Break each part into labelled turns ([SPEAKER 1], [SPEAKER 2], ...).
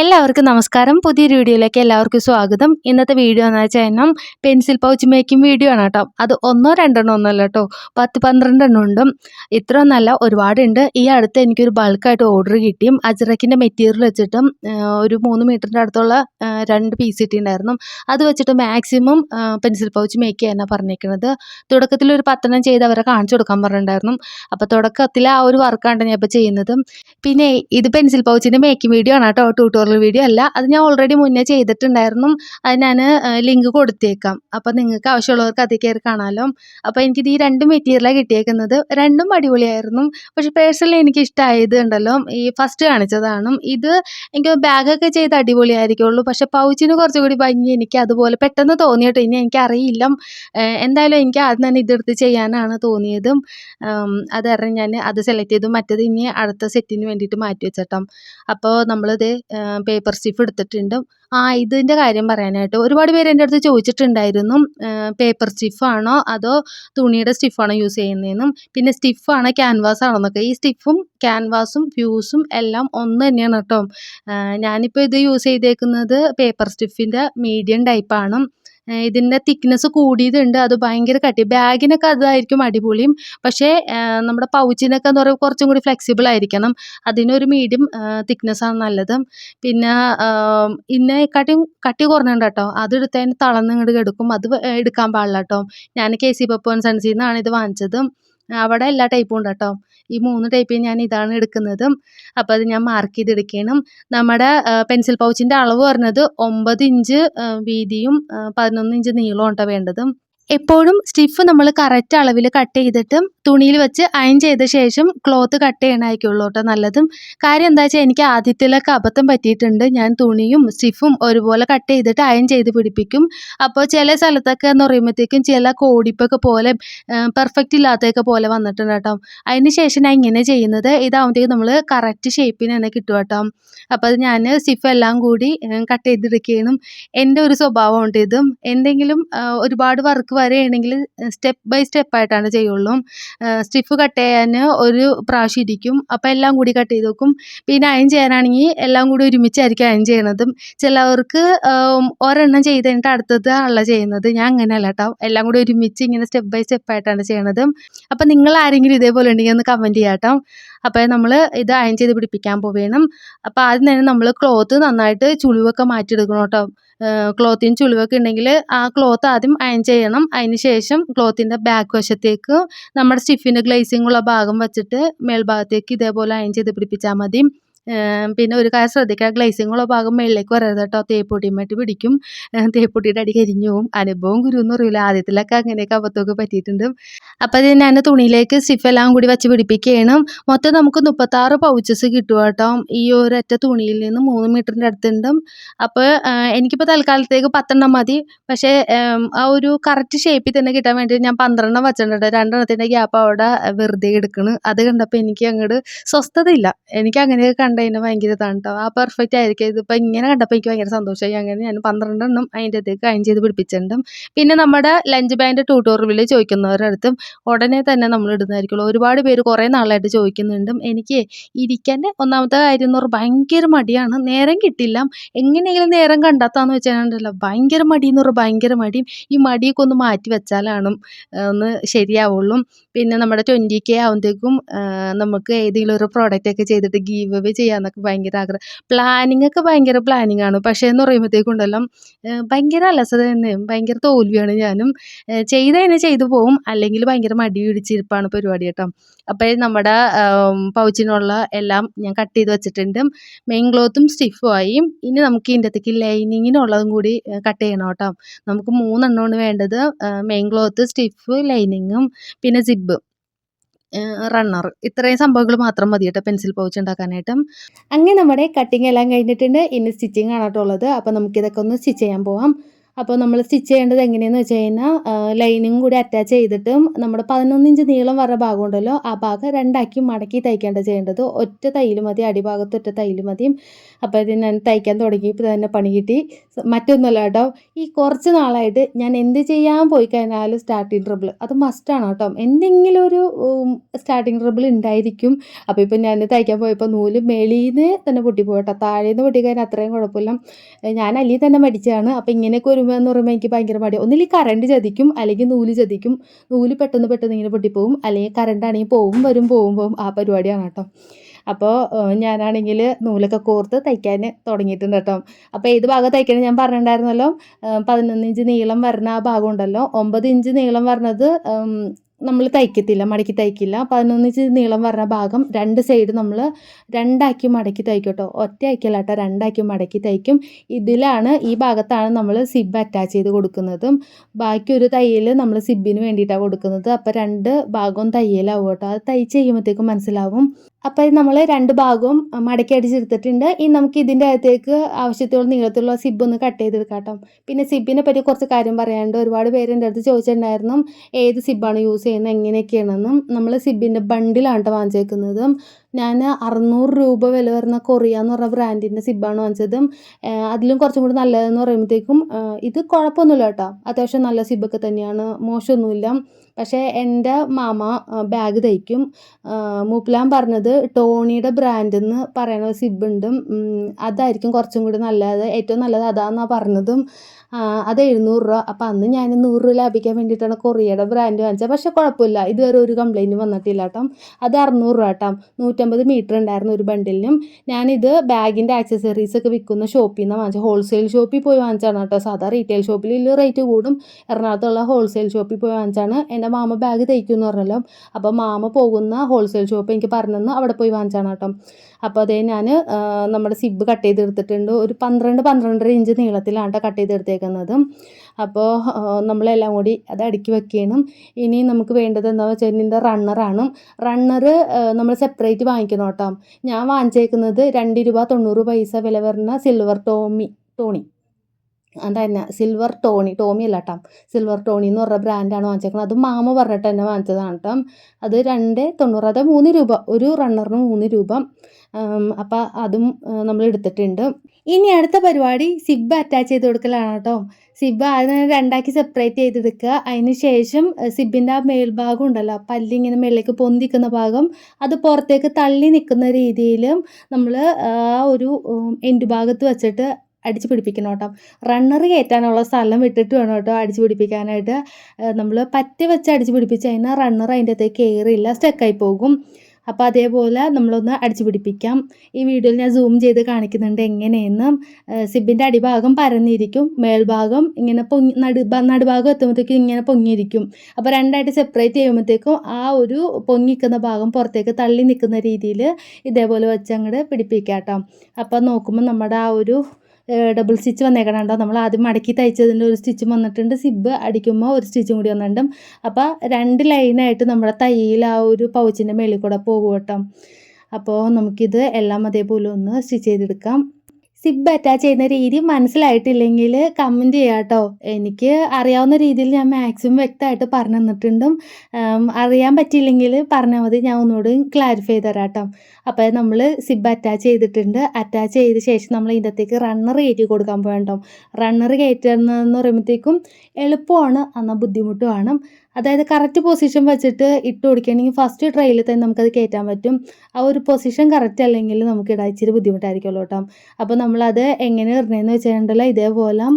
[SPEAKER 1] എല്ലാവർക്കും നമസ്കാരം. പുതിയൊരു വീഡിയോയിലേക്ക് എല്ലാവർക്കും സ്വാഗതം. ഇന്നത്തെ വീഡിയോ എന്ന് വെച്ചാൽ പെൻസിൽ പൗച്ച് മേക്കിംഗ് വീഡിയോ ആണ് കേട്ടോ. അത് ഒന്നോ രണ്ടെണ്ണോ ഒന്നല്ല കേട്ടോ. പത്ത് പന്ത്രണ്ടെണ്ണം ഉണ്ട്. ഇത്ര ഒന്നല്ല ഒരുപാടുണ്ട്. ഈ അടുത്ത് എനിക്കൊരു ബൾക്കായിട്ട് ഓർഡർ കിട്ടിയും അജ്രക്കിന്റെ മെറ്റീരിയൽ വെച്ചിട്ടും ഒരു മൂന്ന് മീറ്ററിന്റെ അടുത്തുള്ള രണ്ട് പീസ് കിട്ടിയിട്ടുണ്ടായിരുന്നു അത് വെച്ചിട്ട് മാക്സിമം പെൻസിൽ പൗച്ച് മേക്ക് ചെയ്യാനാണ് പറഞ്ഞേക്കുന്നത് തുടക്കത്തിൽ ഒരു പത്തെണ്ണം ചെയ്ത് അവരെ കാണിച്ചു കൊടുക്കാൻ പറഞ്ഞിട്ടുണ്ടായിരുന്നു. അപ്പോൾ തുടക്കത്തിൽ ആ ഒരു വർക്കാണ് ഞാൻ ഇപ്പോൾ ചെയ്യുന്നത്. പിന്നെ ഇത് പെൻസിൽ പൗച്ചിന്റെ മേക്കിംഗ് വീഡിയോ ആണ് കേട്ടോ ട്യൂട്ടോറിയൽ വീഡിയോ അല്ല അത് ഞാൻ ഓൾറെഡി മുന്നേ ചെയ്തിട്ടുണ്ടായിരുന്നു. അത് ഞാൻ ലിങ്ക് കൊടുത്തേക്കാം. അപ്പോൾ നിങ്ങൾക്ക് ആവശ്യമുള്ളവർക്ക് അതിൽ കയറി കാണാമല്ലോ അപ്പോൾ എനിക്കിത് ഈ രണ്ട് മെറ്റീരിയലാണ് കിട്ടിയേക്കുന്നത്. രണ്ടും അടിപൊളിയായിരുന്നു. പക്ഷേ പേഴ്സണലി എനിക്ക് ഇഷ്ടമായത് ഉണ്ടല്ലോ ഈ ഫസ്റ്റ് കാണിച്ചതാണ്. ഇത് എനിക്ക് ബാഗൊക്കെ ചെയ്ത് അടിപൊളിയായിരിക്കുള്ളൂ. പക്ഷേ പൗച്ചിന് കുറച്ചുകൂടി ഭംഗി എനിക്ക് അതുപോലെ പെട്ടെന്ന് തോന്നിയിട്ട്. ഇനി എനിക്കറിയില്ല. എന്തായാലും എനിക്ക് ആദ്യം തന്നെ ഇതെടുത്ത് ചെയ്യാനാണ് തോന്നിയതും. അത് ഞാൻ അത് സെലക്ട് ചെയ്തു. മറ്റേത് ഇനി അടുത്ത സെറ്റിന് വേണ്ടിയിട്ട് മാറ്റി വെച്ചേട്ടോ അപ്പോൾ നമ്മളിത് പേപ്പർ സ്റ്റിഫ് എടുത്തിട്ടുണ്ട്. ആ ഇതിന്റെ കാര്യം പറയാനായിട്ട് ഒരുപാട് പേര് എന്റെ അടുത്ത് ചോദിച്ചിട്ടുണ്ടായിരുന്നു പേപ്പർ സ്റ്റിഫാണോ അതോ തുണിയുടെ സ്റ്റിഫാണോ യൂസ് ചെയ്യുന്നതെന്നും പിന്നെ സ്റ്റിഫാണോ ക്യാൻവാസ് ആണോ എന്നൊക്കെ ഈ സ്റ്റിഫും ക്യാൻവാസും ഫ്യൂസും എല്ലാം ഒന്ന് തന്നെയാണ് കേട്ടോ. ഞാനിപ്പോൾ ഇത് യൂസ് ചെയ്തേക്കുന്നത് പേപ്പർ സ്റ്റിഫിന്റെ മീഡിയം ടൈപ്പാണ്. ഇതിന്റെ തിക്നെസ് കൂടിയതുണ്ട്. അത് ഭയങ്കര കട്ടി. ബാഗിനൊക്കെ അതായിരിക്കും അടിപൊളിയും. പക്ഷേ നമ്മുടെ പൗച്ചിനൊക്കെ എന്ന് പറയുമ്പോൾ കുറച്ചും കൂടി ഫ്ലെക്സിബിൾ ആയിരിക്കണം. അതിനൊരു മീഡിയം തിക്നെസ്സാണ് നല്ലത്. പിന്നെ ഇന്നേക്കാട്ടിയും കട്ടി കുറഞ്ഞുണ്ട് കേട്ടോ. അത് എടുത്തതിന് തളർന്നിങ്ങോട്ട് എടുക്കും അത് എടുക്കാൻ പാടില്ല കേട്ടോ. ഞാൻ കെ സി പപ്പു ആൻഡ് നിന്നാണ് ഇത് വാങ്ങിച്ചത്. അവിടെ എല്ലാ ടൈപ്പും ഉണ്ട് കേട്ടോ. ഈ മൂന്ന് ടൈപ്പിൽ ഞാൻ ഇതാണ് എടുക്കുന്നതും. അപ്പോൾ അത് ഞാൻ മാർക്ക് ചെയ്തെടുക്കണം. നമ്മുടെ പെൻസിൽ പൗച്ചിന്റെ അളവ് പറഞ്ഞത് ഒമ്പത് ഇഞ്ച് വീതിയും പതിനൊന്ന് ഇഞ്ച് നീളവും കേട്ടോ വേണ്ടത്. എപ്പോഴും സ്റ്റിഫ് നമ്മൾ കറക്റ്റ് അളവിൽ കട്ട് ചെയ്തിട്ട് തുണിയിൽ വെച്ച് അയൺ ചെയ്ത ശേഷം ക്ലോത്ത് കട്ട് ചെയ്യണമായിരിക്കുള്ളൂ കേട്ടോ നല്ലതും. കാര്യം എന്താ വെച്ചാൽ എനിക്ക് ആദ്യത്തിലൊക്കെ അബദ്ധം പറ്റിയിട്ടുണ്ട്. ഞാൻ തുണിയും സ്റ്റിഫും ഒരുപോലെ കട്ട് ചെയ്തിട്ട് അയൺ ചെയ്ത് പിടിപ്പിക്കും. അപ്പോൾ ചില സ്ഥലത്തൊക്കെ എന്ന് പറയുമ്പോഴത്തേക്കും ചില കോടിപ്പൊക്കെ പോലെ പെർഫെക്റ്റ് ഇല്ലാത്തതൊക്കെ പോലെ വന്നിട്ടുണ്ട് കേട്ടോ അതിന് ശേഷം ഞാൻ ഇങ്ങനെ ചെയ്യുന്നത് ഇതാവുമ്പോഴത്തേക്കും നമ്മൾ കറക്റ്റ് ഷേപ്പിന് തന്നെ കിട്ടും കേട്ടോ അപ്പോൾ അത് ഞാൻ സ്റ്റിഫ് എല്ലാം കൂടി കട്ട് ചെയ്തിരിക്കുകയാണ് എന്റെ ഒരു സ്വഭാവമുണ്ട് ഇതും. എന്തെങ്കിലും ഒരുപാട് വർക്ക് വരികയാണെങ്കിൽ സ്റ്റെപ്പ് ബൈ സ്റ്റെപ്പ് ആയിട്ടാണ് ചെയ്യുള്ളൂ. സ്റ്റിഫ് കട്ട് ചെയ്യാൻ ഒരു പ്രാവശ്യം ഇരിക്കും. അപ്പോൾ എല്ലാം കൂടി കട്ട് ചെയ്ത് വെക്കും. പിന്നെ അയൺ ചെയ്യാനാണെങ്കിൽ എല്ലാം കൂടി ഒരുമിച്ചായിരിക്കും അയൺ ചെയ്യണതും. ചിലവർക്ക് ഒരെണ്ണം ചെയ്ത് കഴിഞ്ഞിട്ട് അടുത്തത് ആണല്ലോ ചെയ്യുന്നത്. ഞാൻ അങ്ങനെയല്ല കേട്ടോ. എല്ലാം കൂടി ഒരുമിച്ച് ഇങ്ങനെ സ്റ്റെപ്പ് ബൈ സ്റ്റെപ്പ് ആയിട്ടാണ് ചെയ്യണത്. അപ്പോൾ നിങ്ങൾ ആരെങ്കിലും ഇതേപോലെ ഉണ്ടെങ്കിൽ ഒന്ന് കമന്റ് ചെയ്യാം കേട്ടോ. അപ്പോൾ നമ്മൾ ഇത് അയൺ ചെയ്ത് പിടിപ്പിക്കാൻ പോവേണം. അപ്പോൾ ആദ്യം തന്നെ നമ്മൾ ക്ലോത്ത് നന്നായിട്ട് ചുളിവൊക്കെ മാറ്റിയെടുക്കണം കേട്ടോ ക്ലോത്തിന് ചുളിവൊക്കെ ഉണ്ടെങ്കിൽ ആ ക്ലോത്ത് ആദ്യം അയൺ ചെയ്യണം. അതിന് ശേഷം ക്ലോത്തിന്റെ ബാക്ക് വശത്തേക്ക് നമ്മുടെ സ്റ്റിഫിന്റെ ഗ്ലേസിംഗ് ഉള്ള ഭാഗം വെച്ചിട്ട് മേൽഭാഗത്തേക്ക് ഇതേപോലെ അയൺ ചെയ്ത് പിടിപ്പിച്ചാൽ മതി. പിന്നെ ഒരു കാര്യം ശ്രദ്ധിക്കുക. ഗ്ലേസിങ്ങുള്ള ഭാഗം മേളിലേക്ക് വരരുത് കേട്ടോ. തേപ്പൊടിയുമായിട്ട് പിടിക്കും. തേപ്പൊടിയുടെ അടി കരിഞ്ഞു പോകും. അനുഭവം ഗുരു എന്ന് പറയില്ല ആദ്യത്തിലൊക്കെ അങ്ങനെയൊക്കെ അബദ്ധമൊക്കെ പറ്റിയിട്ടുണ്ട്. അപ്പോൾ അത് ഞാൻ തുണിയിലേക്ക് സ്റ്റിഫ് എല്ലാം കൂടി വെച്ച് പിടിപ്പിക്കുകയാണ്. മൊത്തം നമുക്ക് മുപ്പത്താറ് പൗച്ചസ് കിട്ടും കേട്ടോ. ഈ ഒരൊറ്റ തുണിയിൽ നിന്ന് മൂന്ന് മീറ്ററിന്റെ അടുത്തുണ്ട്. അപ്പോൾ എനിക്കിപ്പോൾ തൽക്കാലത്തേക്ക് പത്തെണ്ണം മതി. പക്ഷേ ആ ഒരു കറക്റ്റ് ഷേപ്പിൽ തന്നെ കിട്ടാൻ വേണ്ടി ഞാൻ പന്ത്രണ്ടെണ്ണം വെച്ചിട്ടുണ്ട് രണ്ടെണ്ണത്തിന്റെ ഗ്യാപ്പ് അവിടെ വെറുതെ എടുക്കണ്. അത് കണ്ടപ്പോൾ എനിക്ക് അങ്ങോട്ട് സ്വസ്ഥതയില്ല. എനിക്ക് അങ്ങനെയൊക്കെ കണ്ടതിന് ഭയങ്കര ഇതാണ് കേട്ടോ ആ പെർഫെക്റ്റ് ആയിരിക്കും. ഇതിപ്പോൾ ഇങ്ങനെ കണ്ടപ്പോൾ എനിക്ക് ഭയങ്കര സന്തോഷമായി. അങ്ങനെ ഞാൻ പന്ത്രണ്ടെണ്ണം അതിന്റെ അകത്തേക്ക് അയൺ ചെയ്ത് പിടിപ്പിച്ചിട്ടുണ്ട്. പിന്നെ നമ്മുടെ ലഞ്ച് ബാൻഡ് ട്യൂട്ടോറിയൽ ചോദിക്കുന്നവരുടെ അടുത്തും ഉടനെ തന്നെ നമ്മൾ ഇടുന്നതായിരിക്കുള്ളൂ. ഒരുപാട് പേര് കുറേ നാളായിട്ട് ചോദിക്കുന്നുണ്ട് എനിക്ക് ഇരിക്കാൻ ഒന്നാമത്തെ കാര്യം എന്ന് പറഞ്ഞാൽ ഭയങ്കര മടിയാണ്. നേരം കിട്ടില്ല. എങ്ങനെയെങ്കിലും നേരം കണ്ടെത്താന്ന് വെച്ചാൽ ഭയങ്കര മടി എന്ന് പറഞ്ഞാൽ ഭയങ്കര മടിയും ഈ മടിയൊക്കെ ഒന്ന് മാറ്റി വെച്ചാലാണ് ഒന്ന് ശരിയാവുള്ളൂ. പിന്നെ നമ്മുടെ ട്വന്റി കെ ആകുമ്പോഴത്തേക്കും നമുക്ക് ഏതെങ്കിലും ഒരു പ്രോഡക്റ്റ് ഒക്കെ ചെയ്തിട്ട് ഗീവ് അവേ ചെയ്യാന്നൊക്കെ ഭയങ്കര ആഗ്രഹം. പ്ലാനിങ് ഒക്കെ ഭയങ്കര പ്ലാനിങ് ആണ്. പക്ഷേ എന്ന് പറയുമ്പോഴത്തേക്കുണ്ടല്ലോ ഭയങ്കര അലസത തന്നെ ഭയങ്കര തോൽവിയാണ് ഞാനും. ചെയ്ത് തന്നെ ചെയ്തു പോവും. അല്ലെങ്കിൽ ഭയങ്കര മടി പിടിച്ചിരിപ്പാണ് പരിപാടി കേട്ടോ. അപ്പോൾ നമ്മുടെ പൗച്ചിനുള്ള എല്ലാം ഞാൻ കട്ട് ചെയ്ത് വെച്ചിട്ടുണ്ട്. മെയിൻ ക്ലോത്തും സ്റ്റിഫും ആയി. ഇനി നമുക്ക് ഇതിന്റെ അകത്തേക്ക് ലൈനിങ്ങിനുള്ളതും കൂടി കട്ട് ചെയ്യണം കേട്ടോ. നമുക്ക് മൂന്നെണ്ണമാണ് വേണ്ടത്. മെയിൻ ക്ലോത്ത് സ്റ്റിഫ് ലൈനിങ്ങും പിന്നെ സിബ് റണ്ണർ ഇത്രയും സംഭവങ്ങൾ മാത്രം മതി കേട്ടോ പെൻസിൽ പൗച്ച് ഉണ്ടാക്കാനായിട്ട്. അങ്ങനെ നമ്മുടെ കട്ടിങ് എല്ലാം കഴിഞ്ഞിട്ടുണ്ട്. ഇനി സ്റ്റിച്ചിങ് ആണ് കേട്ടോ ഉള്ളത്. അപ്പോൾ നമുക്കിതൊക്കെ ഒന്ന് സ്റ്റിച്ച് ചെയ്യാൻ പോവാം. അപ്പോൾ നമ്മൾ സ്റ്റിച്ച് ചെയ്യേണ്ടത് എങ്ങനെയെന്ന് വെച്ച് കഴിഞ്ഞാൽ ലൈനിങ് കൂടി അറ്റാച്ച് ചെയ്തിട്ടും നമ്മുടെ പതിനൊന്ന് ഇഞ്ച് നീളം വர ഭാഗം ഉണ്ടല്ലോ ആ ഭാഗം രണ്ടാക്കി മടക്കി തയ്ക്കേണ്ട ചെയ്യേണ്ടത് ഒറ്റ തയ്യൽ മതി അടിഭാഗത്ത് ഒറ്റ തയ്യൽ മതി. അപ്പോൾ ഇത് ഞാൻ തയ്ക്കാൻ തുടങ്ങിയപ്പോൾ തന്നെ പണി കിട്ടി. മറ്റൊന്നുമല്ല കേട്ടോ ഈ കുറച്ച് നാളായിട്ട് ഞാൻ എന്ത് ചെയ്യാൻ പോയി കഴിഞ്ഞാലും സ്റ്റാർട്ടിങ് ട്രിബിൾ അത് മസ്റ്റാണ് കേട്ടോ. എന്തെങ്കിലും ഒരു സ്റ്റാർട്ടിങ് ട്രിബിൾ ഉണ്ടായിരിക്കും. അപ്പോൾ ഇപ്പം ഞാൻ തയ്ക്കാൻ പോയപ്പോൾ നൂൽ മേളീന്ന് തന്നെ പൊട്ടിപ്പോട്ടോ താഴേന്ന് പൊട്ടിക്കഴിഞ്ഞാൽ അത്രയും കുഴപ്പമില്ല. ഞാൻ അല്ലി തന്നെ മടിച്ചാണ് അപ്പോൾ ഇങ്ങനെയൊക്കെ വരുമ്പോൾ എന്ന് പറയുമ്പോൾ എനിക്ക് ഭയങ്കര മടി ഒന്നിൽ കറണ്ട് ചതിക്കും അല്ലെങ്കിൽ നൂൽ ചതിക്കും നൂൽ പെട്ടെന്ന് പെട്ടെന്ന് ഇങ്ങനെ പൊട്ടിപ്പോവും അല്ലെങ്കിൽ കറണ്ട് ആണെങ്കിൽ പോവും വരും പോവും പോവും ആ പരിപാടിയാണ് കേട്ടോ. അപ്പോൾ ഞാനാണെങ്കിൽ നൂലൊക്കെ കോർത്ത് തയ്ക്കാൻ തുടങ്ങിയിട്ടുണ്ട് കേട്ടോ. അപ്പോൾ ഏത് ഭാഗം തയ്ക്കണം ഞാൻ പറഞ്ഞിട്ടുണ്ടായിരുന്നല്ലോ പതിനൊന്ന് ഇഞ്ച് നീളം വരുന്ന ആ ഭാഗം ഉണ്ടല്ലോ. ഒമ്പത് ഇഞ്ച് നീളം വരുന്നത് നമ്മൾ തയ്ക്കത്തില്ല മടക്കി തയ്ക്കില്ല. പതിനൊന്നിച്ച് നീളം വരുന്ന ഭാഗം രണ്ട് സൈഡ് നമ്മൾ രണ്ടാക്കി മടക്കി തയ്ക്കും കേട്ടോ ഒറ്റ ആക്കിയല്ല കേട്ടോ രണ്ടാക്കി മടക്കി തയ്ക്കും. ഇതിലാണ് ഈ ഭാഗത്താണ് നമ്മൾ സിബ് അറ്റാച്ച് ചെയ്ത് കൊടുക്കുന്നതും. ബാക്കി ഒരു തയ്യൽ നമ്മൾ സിബിന് വേണ്ടിയിട്ടാണ് കൊടുക്കുന്നത്. അപ്പോൾ രണ്ട് ഭാഗവും തയ്യലാവും കേട്ടോ. അത് തയ്ച്ച് ചെയ്യുമ്പോഴത്തേക്കും മനസ്സിലാവും. അപ്പോൾ നമ്മൾ രണ്ട് ഭാഗവും മടക്കി അടിച്ചെടുത്തിട്ടുണ്ട്. ഇനി നമുക്ക് ഇതിന്റെ അകത്തേക്ക് ആവശ്യത്തോളം നീളത്തിലുള്ള സിബ് ഒന്ന് കട്ട് ചെയ്തെടുക്കാം പിന്നെ സിബിനെ പറ്റി കുറച്ച് കാര്യം പറയാനുണ്ട്. ഒരുപാട് പേര് എന്റെ അടുത്ത് ചോദിച്ചിട്ടുണ്ടായിരുന്നു. ഏത് സിബാണ് യൂസ് ചെയ്യുന്നത് എങ്ങനെയൊക്കെയാണെന്നും നമ്മൾ സിബിന്റെ ബണ്ടിലാണ് കേട്ടോ വാങ്ങിച്ചേക്കുന്നത്. ഞാൻ അറുന്നൂറ് രൂപ വില വരുന്ന കൊറിയ എന്ന് പറഞ്ഞ ബ്രാൻഡിന്റെ സിബാണ് വാങ്ങിച്ചതും. അതിലും കുറച്ചും കൂടി നല്ലതെന്ന് പറയുമ്പോഴത്തേക്കും ഇത് കുഴപ്പമൊന്നുമില്ല കേട്ടോ. അത്യാവശ്യം നല്ല സിബൊക്കെ തന്നെയാണ്. മോശമൊന്നുമില്ല. പക്ഷേ എന്റെ മാമ ബാഗ് തയ്ക്കും. മൂപ്പിലാൻ പറഞ്ഞത് ടോണിയുടെ ബ്രാൻഡ് എന്ന് പറയുന്ന സിബുണ്ട്. അതായിരിക്കും കുറച്ചും കൂടി നല്ലത്. ഏറ്റവും നല്ലത് അതാണെന്നാണ് പറഞ്ഞതും. അത് എഴുന്നൂറ് രൂപ. അപ്പോൾ അന്ന് ഞാൻ നൂറ് രൂപ ലാഭിക്കാൻ വേണ്ടിയിട്ടാണ് കൊറിയയുടെ ബ്രാൻഡ് വാങ്ങിച്ചത്. പക്ഷേ കുഴപ്പമില്ല. ഇതുവരെ ഒരു കംപ്ലൈന്റ് വന്നിട്ടില്ല കേട്ടോ. അത് അറുന്നൂറ് രൂപ കേട്ടോ. നൂറ്റമ്പത് മീറ്റർ ഉണ്ടായിരുന്നു ഒരു ബണ്ടിലിനും ഞാനിത് ബാഗിന്റെ ആക്സസറീസ് ഒക്കെ വിൽക്കുന്ന ഷോപ്പിൽ നിന്ന് വാങ്ങിച്ചത്. ഹോൾസെയിൽ ഷോപ്പിൽ പോയി വാങ്ങിച്ചാണ് കേട്ടോ. സാധാ റീറ്റെയിൽ ഷോപ്പിൽ റേറ്റ് കൂടും. എറണാകുളത്തുള്ള ഹോൾസെയിൽ ഷോപ്പിൽ പോയി വാങ്ങിച്ചാണ് എന്റെ മാമ ബാഗ് തയ്ക്കും എന്ന് പറഞ്ഞല്ലോ. അപ്പോൾ മാമ പോകുന്ന ഹോൾസെയിൽ ഷോപ്പ് എനിക്ക് പറഞ്ഞെന്ന് അവിടെ പോയി വാങ്ങിച്ചാണ് കേട്ടോ. അപ്പോൾ അതേ ഞാൻ നമ്മുടെ സിബ് കട്ട് ചെയ്തെടുത്തിട്ടുണ്ട്. ഒരു പന്ത്രണ്ട് പന്ത്രണ്ടര ഇഞ്ച് നീളത്തിലാണ് കട്ട് ചെയ്തെടുത്തേക്കുന്നത് അപ്പോൾ നമ്മളെല്ലാം കൂടി അത് അടുക്കി വെക്കണം ഇനി നമുക്ക് വേണ്ടത് എന്താ വെച്ചാൽ ഇതിന്റെ റണ്ണറാണ് റണ്ണർ നമ്മൾ സെപ്പറേറ്റ് വാങ്ങിക്കണം കേട്ടോ. ഞാൻ വാങ്ങിച്ചേക്കുന്നത് രണ്ട് രൂപ തൊണ്ണൂറ് പൈസ വില വരുന്ന സിൽവർ ടോമി ടോണി അതന്നെ. സിൽവർ ടോണി ടോമി അല്ല കേട്ടോ സിൽവർ ടോണി എന്ന് പറഞ്ഞ ബ്രാൻഡാണ് വാങ്ങിച്ചേക്കുന്നത് അത് മാമ പറഞ്ഞിട്ട് തന്നെ വാങ്ങിച്ചതാണ് കേട്ടോ അത് രണ്ട് തൊണ്ണൂറ് അത് മൂന്ന് രൂപ ഒരു റണ്ണറിന് മൂന്ന് രൂപ. അപ്പം അതും നമ്മൾ എടുത്തിട്ടുണ്ട്. ഇനി അടുത്ത പരിപാടി സിബ് അറ്റാച്ച് ചെയ്ത് കൊടുക്കലാണ് കേട്ടോ സിബ് ആദ്യം രണ്ടാക്കി സെപ്പറേറ്റ് ചെയ്തെടുക്കുക അതിന് ശേഷം സിബിന്റെ ആ മേൽഭാഗം ഉണ്ടല്ലോ പല്ലിങ്ങനെ മേളിലേക്ക് പൊന്തിക്കുന്ന ഭാഗം അത് പുറത്തേക്ക് തള്ളി നിൽക്കുന്ന രീതിയിലും നമ്മൾ ആ ഒരു എൻഡ് ഭാഗത്ത് വെച്ചിട്ട് അടിച്ച് പിടിപ്പിക്കണം കേട്ടോ. റണ്ണർ കയറ്റാനുള്ള സ്ഥലം വിട്ടിട്ട് വേണം കേട്ടോ അടിച്ച് പിടിപ്പിക്കാനായിട്ട്. നമ്മൾ പറ്റി വെച്ച് അടിച്ച് പിടിപ്പിച്ച് കഴിഞ്ഞാൽ റണ്ണർ അതിന്റെ അകത്തേക്ക് കയറിയില്ല സ്റ്റക്കായി പോകും. അപ്പോൾ അതേപോലെ നമ്മളൊന്ന് അടിച്ചു പിടിപ്പിക്കാം. ഈ വീഡിയോയിൽ ഞാൻ സൂം ചെയ്ത് കാണിക്കുന്നുണ്ട് എങ്ങനെയെന്ന്. സിബിന്റെ അടിഭാഗം പരന്നിരിക്കും മേൽഭാഗം ഇങ്ങനെ പൊങ്ങി നടു നടുഭാഗം എത്തുമ്പോഴത്തേക്കും ഇങ്ങനെ പൊങ്ങിയിരിക്കും. അപ്പോൾ രണ്ടായിട്ട് സെപ്പറേറ്റ് ചെയ്യുമ്പോഴത്തേക്കും ആ ഒരു പൊങ്ങിക്കുന്ന ഭാഗം പുറത്തേക്ക് തള്ളി നിൽക്കുന്ന രീതിയിൽ ഇതേപോലെ വെച്ച് അങ്ങോട്ട് പിടിപ്പിക്കാം കേട്ടോ. അപ്പോൾ നോക്കുമ്പോൾ നമ്മുടെ ആ ഒരു ഡബിൾ സ്റ്റിച്ച് വന്നേക്കണുണ്ടോ നമ്മൾ ആദ്യം മടക്കി തയ്ച്ചതിന്റെ ഒരു സ്റ്റിച്ചും വന്നിട്ടുണ്ട്. സിബ് അടിക്കുമ്പോൾ ഒരു സ്റ്റിച്ചും കൂടി വന്നിട്ടുണ്ട്. അപ്പോൾ രണ്ട് ലൈനായിട്ട് നമ്മുടെ തയ്യിൽ ആ ഒരു പൗച്ചിന്റെ മേളിൽ കൂടെ പോകും കേട്ടോ. അപ്പോൾ നമുക്കിത് എല്ലാം അതേപോലെ ഒന്ന് സ്റ്റിച്ച് ചെയ്തെടുക്കാം. സിബ് അറ്റാച്ച് ചെയ്യുന്ന രീതി മനസ്സിലായിട്ടില്ലെങ്കിൽ കമന്റ് ചെയ്യാം കേട്ടോ. എനിക്ക് അറിയാവുന്ന രീതിയിൽ ഞാൻ മാക്സിമം വ്യക്തമായിട്ട് പറഞ്ഞു തന്നിട്ടുണ്ടും. അറിയാൻ പറ്റിയില്ലെങ്കിൽ പറഞ്ഞാൽ മതി. ഞാൻ ഒന്നുകൂടി ക്ലാരിഫൈ തരാം കേട്ടോ. അപ്പോൾ നമ്മൾ സിബ് അറ്റാച്ച് ചെയ്തിട്ടുണ്ട്. അറ്റാച്ച് ചെയ്ത ശേഷം നമ്മൾ ഇതിനകത്തേക്ക് റണ്ണർ കയറ്റി കൊടുക്കാൻ പോകണ്ടോ റണ്ണർ കയറ്റുന്നതെന്ന് പറയുമ്പോഴത്തേക്കും എളുപ്പമാണ്. എന്നാൽ ബുദ്ധിമുട്ടുമാണ് അതായത് കറക്റ്റ് പൊസിഷൻ വെച്ചിട്ട് ഇട്ട് കൊടുക്കുകയാണെങ്കിൽ ഫസ്റ്റ് ട്രയലിൽ തന്നെ നമുക്കത് കയറ്റാൻ പറ്റും. ആ ഒരു പൊസിഷൻ കറക്റ്റ് അല്ലെങ്കിൽ നമുക്ക് ഇടാൻ ഇച്ചിരി ബുദ്ധിമുട്ടായിരിക്കുമല്ലോ കേട്ടോ അപ്പോൾ നമ്മളത് എങ്ങനെ ഇടണമെന്ന് വെച്ചിട്ടുണ്ടല്ലോ ഇതേപോലെ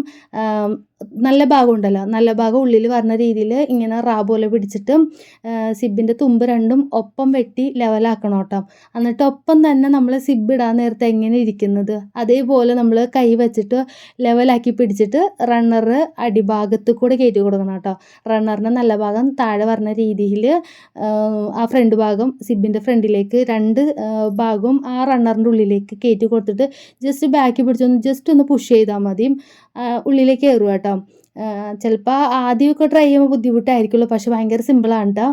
[SPEAKER 1] നല്ല ഭാഗം ഉണ്ടല്ലോ. നല്ല ഭാഗം ഉള്ളിൽ വരുന്ന രീതിയിൽ ഇങ്ങനെ റാ പോലെ പിടിച്ചിട്ട് സിബിന്റെ തുമ്പ് രണ്ടും ഒപ്പം വെട്ടി ലെവലാക്കണം കേട്ടോ. എന്നിട്ട് ഒപ്പം തന്നെ നമ്മൾ സിബ് ഇടാൻ നേരത്തെ എങ്ങനെ ഇരിക്കുന്നത്? അതേപോലെ നമ്മൾ കൈ വെച്ചിട്ട് ലെവലാക്കി പിടിച്ചിട്ട് റണ്ണർ അടിഭാഗത്ത് കൂടെ കയറ്റി കൊടുക്കണം കേട്ടോ. റണ്ണറിന്റെ നല്ല ഭാഗം താഴെ വരുന്ന രീതിയിൽ ആ ഫ്രണ്ട് ഭാഗം സിബിന്റെ ഫ്രണ്ടിലേക്ക് രണ്ട് ഭാഗവും ആ റണ്ണറിന്റെ ഉള്ളിലേക്ക് കയറ്റി കൊടുത്തിട്ട് ജസ്റ്റ് ബാക്കി പിടിച്ചൊന്ന് ജസ്റ്റ് ഒന്ന് പുഷ് ചെയ്താൽ മതി. ഉള്ളിലേക്ക് കയറുക കേട്ടോ. ചിലപ്പോൾ ആദ്യമൊക്കെ ട്രൈ ചെയ്യുമ്പോൾ ബുദ്ധിമുട്ടായിരിക്കുമല്ലോ പക്ഷെ ഭയങ്കര സിമ്പിളാണ് കേട്ടോ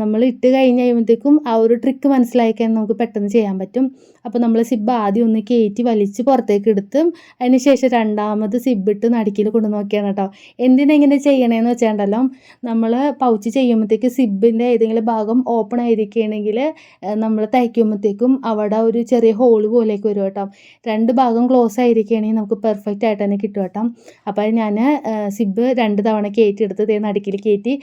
[SPEAKER 1] നമ്മൾ ഇട്ട് കഴിഞ്ഞ് കഴിയുമ്പോഴത്തേക്കും ആ ഒരു ട്രിക്ക് മനസ്സിലാക്കാൻ നമുക്ക് പെട്ടെന്ന് ചെയ്യാൻ പറ്റും. അപ്പോൾ നമ്മൾ സിബ് ആദ്യം ഒന്ന് കയറ്റി വലിച്ച് പുറത്തേക്ക് എടുത്ത് അതിന് ശേഷം രണ്ടാമത് സിബ് ഇട്ട് നടുക്കിൽ കൊണ്ടു നോക്കിയാണ് കേട്ടോ. എന്തിനാ ഇങ്ങനെ ചെയ്യണേന്ന് വെച്ചാണ്ടല്ലോ നമ്മൾ പൗച്ച് ചെയ്യുമ്പോഴത്തേക്ക് സിബിന്റെ ഏതെങ്കിലും ഭാഗം ഓപ്പൺ ആയിരിക്കുകയാണെങ്കിൽ നമ്മൾ തയ്ക്കുമ്പോഴത്തേക്കും അവിടെ ഒരു ചെറിയ ഹോൾ പോലെയൊക്കെ വരും കേട്ടോ. രണ്ട് ഭാഗം ക്ലോസ് ആയിരിക്കുകയാണെങ്കിൽ നമുക്ക് പെർഫെക്റ്റ് ആയിട്ട് തന്നെ കിട്ടും കേട്ടോ. അപ്പോൾ ഞാൻ സിബ് രണ്ട് തവണ കയറ്റി എടുത്ത് നടുക്കിൽ കയറ്റി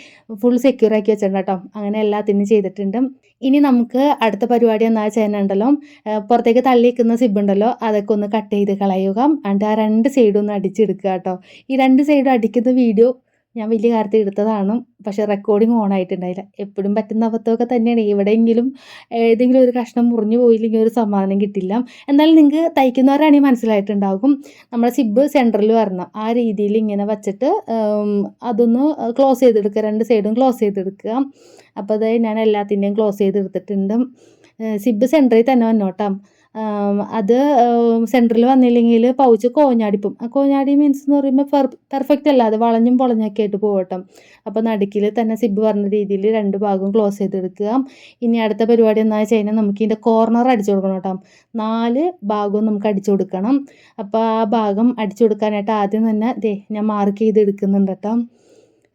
[SPEAKER 1] ഫുൾ സെക്യൂർ ആക്കി വെച്ചിട്ടുണ്ട് കേട്ടോ. അങ്ങനെ എല്ലാത്തിനും ചെയ്തിട്ടുണ്ട്. ഇനി നമുക്ക് അടുത്ത പരിപാടി എന്നാ ചെയ്യുന്നുണ്ടല്ലോ പുറത്തേക്ക് തള്ളി നിൽക്കുന്ന സിബ് ഉണ്ടല്ലോ. അതൊക്കെ ഒന്ന് കട്ട് ചെയ്ത് കളയുക. അണ്ട് ആ രണ്ട് സൈഡും ഒന്ന് അടിച്ചെടുക്കുക കേട്ടോ. ഈ രണ്ട് സൈഡും അടിക്കുന്ന വീഡിയോ ഞാൻ വലിയ കാര്യത്തിൽ എടുത്തതാണ്. പക്ഷേ റെക്കോർഡിങ് ഓൺ ആയിട്ടുണ്ടായില്ല. എപ്പോഴും പറ്റുന്ന അബദ്ധമൊക്കെ തന്നെയാണ്. എവിടെയെങ്കിലും ഏതെങ്കിലും ഒരു കഷ്ണം മുറിഞ്ഞു പോയില്ലെങ്കിൽ ഒരു സമാധാനം കിട്ടില്ല. എന്നാലും നിങ്ങൾക്ക് തയ്ക്കുന്നവരാണെങ്കിൽ മനസ്സിലായിട്ടുണ്ടാകും. നമ്മുടെ സിബ് സെന്ററിൽ വരണം. ആ രീതിയിൽ ഇങ്ങനെ വച്ചിട്ട് അതൊന്ന് ക്ലോസ് ചെയ്തെടുക്കുക. രണ്ട് സൈഡും ക്ലോസ് ചെയ്തെടുക്കുക. അപ്പോൾ അത് ഞാൻ എല്ലാത്തിന്റെയും ക്ലോസ് ചെയ്തെടുത്തിട്ടുണ്ട്. സിബ് സെന്ററിൽ തന്നെ വന്നോട്ടാം. അത് സെന്ററിൽ വന്നില്ലെങ്കിൽ പൗച്ച് കോഞ്ഞാടിപ്പും. ആ കോഞ്ഞാടി മീൻസ് എന്ന് പറയുമ്പോൾ പെർ പെർഫെക്റ്റ് അല്ല അത് വളഞ്ഞും പൊളഞ്ഞൊക്കെ ആയിട്ട് പോകട്ടെ അപ്പോൾ നടുക്കിൽ തന്നെ സിബ് പറഞ്ഞ രീതിയിൽ രണ്ട് ഭാഗവും ക്ലോസ് ചെയ്തെടുക്കുക. ഇനി അടുത്ത പരിപാടി എന്താ വെച്ച് കഴിഞ്ഞാൽ നമുക്ക് ഇതിന്റെ കോർണർ അടിച്ചു കൊടുക്കണം കേട്ടോ. നാല് ഭാഗവും നമുക്ക് അടിച്ചു കൊടുക്കണം. അപ്പോൾ ആ ഭാഗം അടിച്ചു കൊടുക്കാനായിട്ട് ആദ്യം തന്നെ ദേ ഞാൻ മാർക്ക് ചെയ്തെടുക്കുന്നുണ്ട് കേട്ടോ.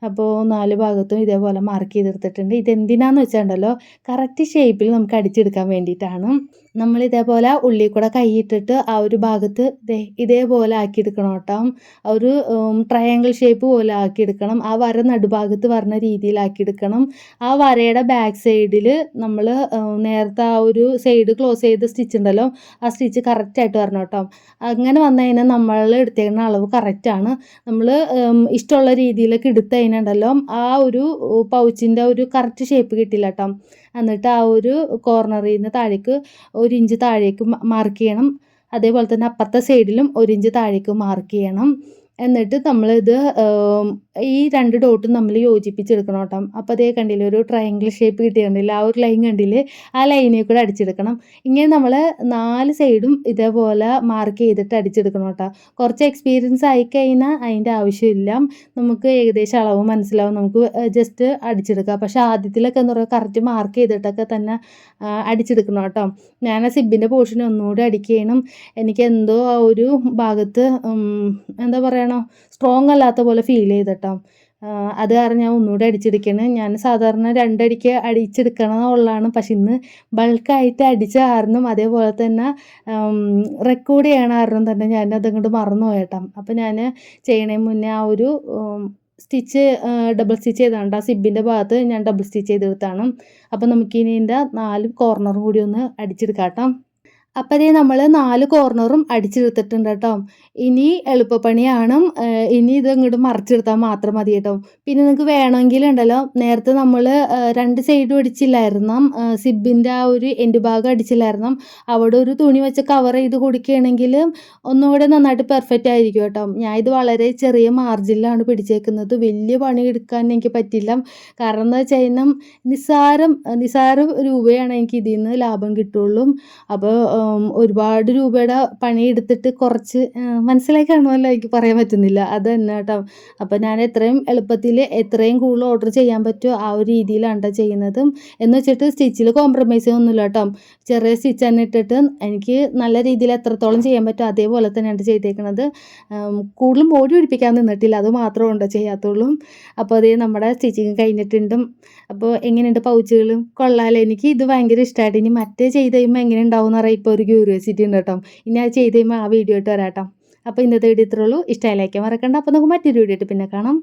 [SPEAKER 1] അപ്പോൾ നാല് ഭാഗത്തും ഇതേപോലെ മാർക്ക് ചെയ്തെടുത്തിട്ടുണ്ട്. ഇതെന്തിനാന്ന് വെച്ചാൽ ഉണ്ടല്ലോ കറക്റ്റ് ഷേപ്പിൽ നമുക്ക് അടിച്ചെടുക്കാൻ വേണ്ടിയിട്ടാണ്. നമ്മൾ ഇതേപോലെ ഉള്ളിൽ കൂടെ കൈയിട്ടിട്ട് ആ ഒരു ഭാഗത്ത് ദേ ഇതേപോലെ ആക്കിയെടുക്കണം കേട്ടോ. ഒരു ട്രയാങ്കിൾ ഷേപ്പ് പോലെ ആക്കിയെടുക്കണം. ആ വര നടുഭാഗത്ത് വരുന്ന രീതിയിലാക്കിയെടുക്കണം. ആ വരയുടെ ബാക്ക് സൈഡിൽ നമ്മൾ നേരത്തെ ആ ഒരു സൈഡ് ക്ലോസ് ചെയ്ത സ്റ്റിച്ച് ഉണ്ടല്ലോ ആ സ്റ്റിച്ച് കറക്റ്റായിട്ട് വരണം കേട്ടോ. അങ്ങനെ വന്നു കഴിഞ്ഞാൽ നമ്മൾ എടുത്തേക്കുന്ന അളവ് കറക്റ്റാണ് നമ്മൾ ഇഷ്ടമുള്ള രീതിയിലൊക്കെ എടുത്തു കഴിഞ്ഞുണ്ടല്ലോ ആ ഒരു പൗച്ചിന്റെ ഒരു കറക്റ്റ് ഷേപ്പ് കിട്ടില്ല കേട്ടോ. എന്നിട്ട് ആ ഒരു കോർണറിൽ നിന്ന് താഴേക്ക് ഒരു ഇഞ്ച് താഴേക്ക് മാർക്ക് ചെയ്യണം. അതേപോലെ തന്നെ അപ്പുറത്തെ സൈഡിലും ഒരു ഇഞ്ച് താഴേക്ക് മാർക്ക് ചെയ്യണം. എന്നിട്ട് നമ്മളിത് ഈ രണ്ട് ഡോട്ടും നമ്മൾ യോജിപ്പിച്ചെടുക്കണം കേട്ടോ. അപ്പോൾ അതേ കണ്ടില്ലേ ഒരു ട്രയാങ്കിൾ ഷേപ്പ് കിട്ടിയിട്ടുണ്ടല്ലോ ആ ഒരു ലൈൻ കണ്ടില്ലേ ആ ലൈനിൽ കൂടെ അടിച്ചെടുക്കണം. ഇങ്ങനെ നമ്മൾ നാല് സൈഡും ഇതേപോലെ മാർക്ക് ചെയ്തിട്ട് അടിച്ചെടുക്കണം കേട്ടോ. കുറച്ച് എക്സ്പീരിയൻസ് ആയി കഴിഞ്ഞാൽ അതിന്റെ ആവശ്യമില്ല. നമുക്ക് ഏകദേശം അളവ് മനസ്സിലാവും. നമുക്ക് ജസ്റ്റ് അടിച്ചെടുക്കാം. പക്ഷേ ആദ്യത്തിലൊക്കെ എന്ന് പറയുക കറക്റ്റ് മാർക്ക് ചെയ്തിട്ടൊക്കെ തന്നെ അടിച്ചെടുക്കണം കേട്ടോ. ഞാൻ ആ സിബിന്റെ പോർഷൻ ഒന്നുകൂടി അടിക്കണം എനിക്ക് എന്തോ ആ ഒരു ഭാഗത്ത് എന്താ പറയണോ സ്ട്രോങ് അല്ലാത്ത പോലെ ഫീൽ ചെയ്തിട്ടോ? അത് കാരണം ഞാൻ ഒന്നുകൂടെ അടിച്ചെടുക്കണം ഞാൻ സാധാരണ രണ്ടടിക്ക് അടിച്ചെടുക്കണമെന്നുള്ളതാണ് പക്ഷെ ഇന്ന് ബൾക്കായിട്ട് അടിച്ച കാരണം അതേപോലെ തന്നെ റെക്കോർഡ് ചെയ്യണ കാരണം തന്നെ ഞാൻ അതങ്ങോട്ട് മറന്നു പോയേട്ടാം അപ്പം ഞാൻ ചെയ്യണേ മുന്നേ ആ ഒരു സ്റ്റിച്ച് ഡബിൾ സ്റ്റിച്ച് ചെയ്താണ് ആ സിബിന്റെ ഭാഗത്ത് ഞാൻ ഡബിൾ സ്റ്റിച്ച് ചെയ്തെടുത്താണ്. അപ്പം നമുക്കിനി ഇതിന്റെ നാല് കോർണർ കൂടി ഒന്ന് അടിച്ചെടുക്കാം കേട്ടോ അപ്പം അതേ നമ്മൾ നാല് കോർണറും അടിച്ചെടുത്തിട്ടുണ്ട് കേട്ടോ ഇനി എളുപ്പപ്പണിയാണ്. ഇനി ഇത് ഇങ്ങോട്ട് മറിച്ചെടുത്താൽ മാത്രം മതി കേട്ടോ. പിന്നെ നിങ്ങൾക്ക് വേണമെങ്കിൽ ഉണ്ടല്ലോ നേരത്തെ നമ്മൾ രണ്ട് സൈഡും അടിച്ചില്ലായിരുന്നു. സിബിന്റെ ആ ഒരു എൻഡ് ഭാഗം അടിച്ചില്ലായിരുന്നു. അവിടെ ഒരു തുണി വെച്ച് കവർ ചെയ്ത് കൊടുക്കുകയാണെങ്കിൽ ഒന്നുകൂടെ നന്നായിട്ട് പെർഫെക്റ്റ് ആയിരിക്കും കേട്ടോ. ഞാൻ ഇത് വളരെ ചെറിയ മാർജിനിലാണ് പിടിച്ചേക്കുന്നത്. വലിയ പണി എടുക്കാൻ എനിക്ക് പറ്റില്ല. കാരണം എന്താ വെച്ച് കഴിഞ്ഞാൽ നിസ്സാരം നിസ്സാര രൂപയാണ് എനിക്ക് ഇതിൽ നിന്ന് ലാഭം കിട്ടുള്ളൂ. അപ്പോൾ ഒരുപാട് രൂപയുടെ പണിയെടുത്തിട്ട് കുറച്ച് മനസ്സിലായി കാണുമല്ലോ എനിക്ക് പറയാൻ പറ്റുന്നില്ല. അത് തന്നെ കേട്ടോ. അപ്പോൾ ഞാൻ എത്രയും എളുപ്പത്തിൽ എത്രയും കൂടുതൽ ഓർഡർ ചെയ്യാൻ പറ്റുമോ ആ ഒരു രീതിയിലാണ് കേട്ടോ ചെയ്യുന്നത്. എന്ന് വെച്ചിട്ട് സ്റ്റിച്ചിൽ കോംപ്രമൈസ് ഒന്നുമില്ല കേട്ടോ ചെറിയ സ്റ്റിച്ച് തന്നെ ഇട്ടിട്ട് എനിക്ക് നല്ല രീതിയിൽ എത്രത്തോളം ചെയ്യാൻ പറ്റുമോ അതേപോലെ തന്നെയാണ് ചെയ്തേക്കുന്നത് കൂടുതലും ഓടി പിടിപ്പിക്കാൻ നിന്നിട്ടില്ല. അത് മാത്രമേ ഉണ്ടോ ചെയ്യാത്തുള്ളൂ. അപ്പോൾ അതേ നമ്മുടെ സ്റ്റിച്ചിങ് കഴിഞ്ഞിട്ടുണ്ട്. അപ്പോൾ എങ്ങനെയുണ്ട് പൗച്ചുകളും? കൊള്ളാലോ. എനിക്ക് ഇത് ഭയങ്കര ഇഷ്ടമായിട്ട് ഇനി മറ്റേ ചെയ്ത് കഴിയുമ്പോൾ എങ്ങനെ ഉണ്ടാവും എന്ന് അറിയാം ഇപ്പോൾ ഒരു ക്യൂരിയോസിറ്റി ഉണ്ട് കേട്ടോ. ഇനി അത് ചെയ്ത് കഴിയുമ്പോൾ ആ വീഡിയോ ഇട്ട് വരാം കേട്ടോ. അപ്പോൾ ഇന്നത്തെ വീഡിയോ ഇത്രയുള്ളൂ ഇഷ്ടമായി ലൈക്കാൻ മറക്കണ്ട. അപ്പോൾ നമുക്ക് മറ്റൊരു വീഡിയോ ഇട്ട് പിന്നെ കാണാം.